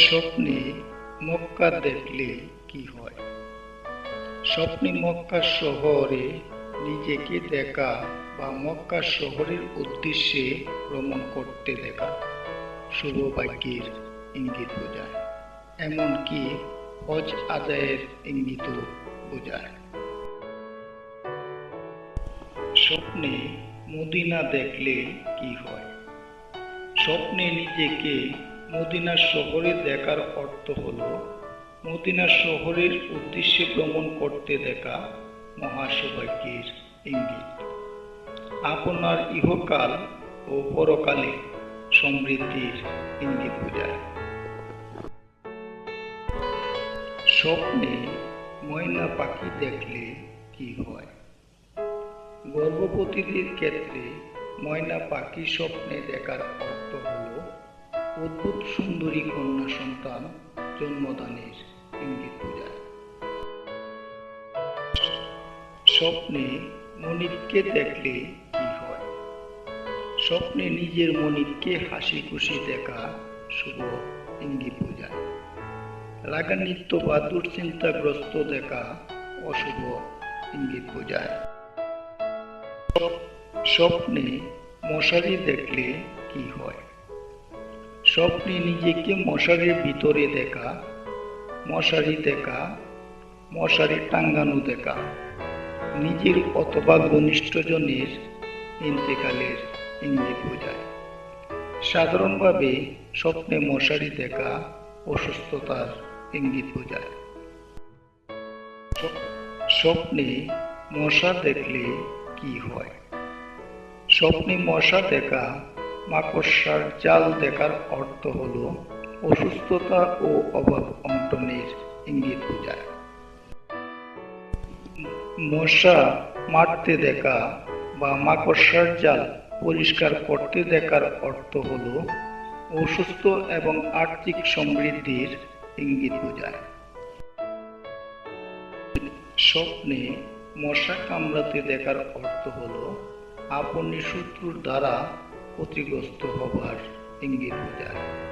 স্বপ্নে মক্কা দেখলে কি হয়? স্বপ্নে মক্কা শহরে নিজেকে দেখা বা মক্কা শহরের উদ্দেশ্যে ভ্রমণ করতে দেখা শুভ ভাগ্যের ইঙ্গিত বোঝায়। এমনকি হজ আদায়ের ইঙ্গিতও বোঝায়। স্বপ্নে মদিনা দেখলে কি হয়? স্বপ্নে নিজেকে মদিনা শহরে দেখার অর্থ হল, মদিনা শহরের উদ্দেশ্যে ভ্রমণ করতে দেখা মহাসৌভাগ্যের ইঙ্গিত। আপনার ইহকাল ও পরকালে সমৃদ্ধির ইঙ্গিত বোঝায়। স্বপ্নে ময়না পাখি দেখলে কি হয়? গর্ভবতীদের ক্ষেত্রে ময়না পাখি স্বপ্নে দেখার অর্থ হল অদ্ভুত সুন্দরী কন্যা সন্তান জন্মদানের ইঙ্গিত বোঝায় স্বপ্নে মনিককে দেখলে কি হয়? স্বপ্নে নিজের মনিককে হাসি খুশি দেখা শুভ ইঙ্গিত বোঝায়। রাগান্বিত বা দুশ্চিন্তাগ্রস্ত দেখা অশুভ ইঙ্গিত বোঝায়। স্বপ্নে মশারি দেখলে কি হয়? স্বপ্নে নিজেকে মশারির ভিতরে দেখা, মশারি দেখা, মশারি টাঙ্গানো দেখা। নিজের অথবা ঘনিষ্ঠজনের ইন্তেকালের ইঙ্গিত বোঝায়। সাধারণভাবে স্বপ্নে মশারি দেখা অসুস্থতার ইঙ্গিত বোঝায়। স্বপ্নে মশা দেখলে কি হয়? স্বপ্নে মশা দেখা মাকড়সার জাল দেখার অর্থ হল অসুস্থতা ও অভাব অন্টনের ইঙ্গিত বোঝায়। মশা মারতে দেখা বা মাকড়সার জাল পরিষ্কার করতে দেখার অর্থ হল অসুস্থ এবং আর্থিক সমৃদ্ধির ইঙ্গিত বোঝায়। স্বপ্নে মশা কামড়াতে দেখার অর্থ হল আপনি শত্রুর দ্বারা ক্ষতিগ্রস্ত হবার ইঙ্গিত বোঝায়